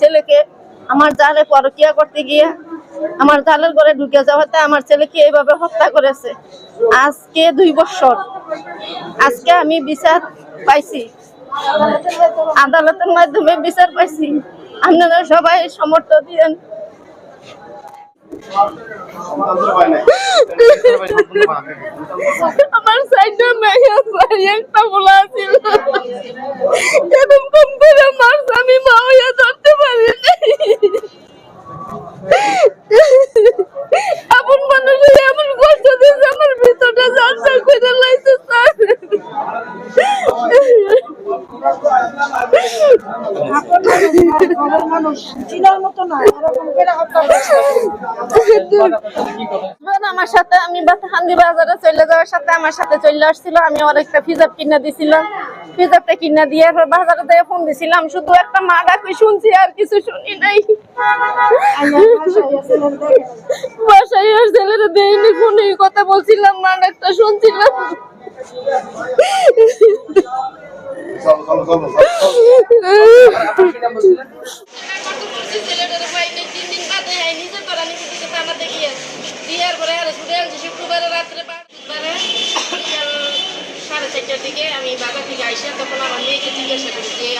ছেলেকে আমার জালে পরকিয়া করতে গিয়ে আমার জালের ঘরে ঢুকে যাওয়াতে আমার ছেলেকে এইভাবে হত্যা করেছে। আজকে দুই বছর। আজকে আমি বিচার পাইছি। আদালতের মাধ্যমে বিচার পাইছি। আপনারা সবাই সমর্থন দিয়েন। আমার সাইডে মেয়ে একটা বলা ছিল এরকম কম করে মারছে আমি মা হইয়া ধরতে পারি আপন মানুষ হয়ে এমন কষ্ট দিয়েছে আমার ভিতরটা যাচ্ছে করে লাইছে স্যার ঘরের মানুষ চিনার মতো না এরকম করে হত্যা করছে বোন আমার সাথে আমি হান্দি বাজারে চলে যাওয়ার সাথে আমার সাথে চলে আসছিল, আমি ওর একটা ফিজাব কিনে দিছিলাম। ফিজাবটা কিনে দিয়ে বাজারে দিয়ে ফোন দিছিলাম, শুধু একটা মা ডাকি শুনছি আর কিছু শুনি নাই। বাসায় আর ছেলেরা দেয়নি, ফোনে কথা বলছিলাম মা ডাকটা শুনছিলাম। থেকে আমি বাজার থেকে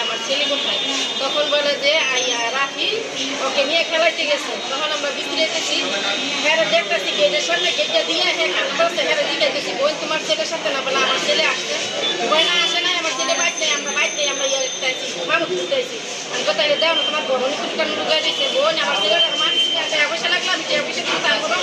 আমার ছেলে কোথায় তখন বলে যে আইয়া রাখি ওকে নিয়ে খেলাইতে গেছে তখন আমরা বিক্রিতেছি হ্যাঁ দেখতেছি গেটের সামনে গেটটা দিয়ে হ্যাঁ কাটতেছে হ্যাঁ জিজ্ঞাসা তোমার ছেলের সাথে না বলে আমার ছেলে আসছে। বোন আসে না আমার ছেলে বাইক নেই আমরা বাইক নেই আমরা ইয়ে চাইছি খুশি চাইছি আমি কোথায় দেও না তোমার বোন কুটকান ঢুকে দিয়েছে বোন, আমার ছেলেটা মাটি পয়সা লাগল, আমি টাকা পয়সা দিতে তার কোনো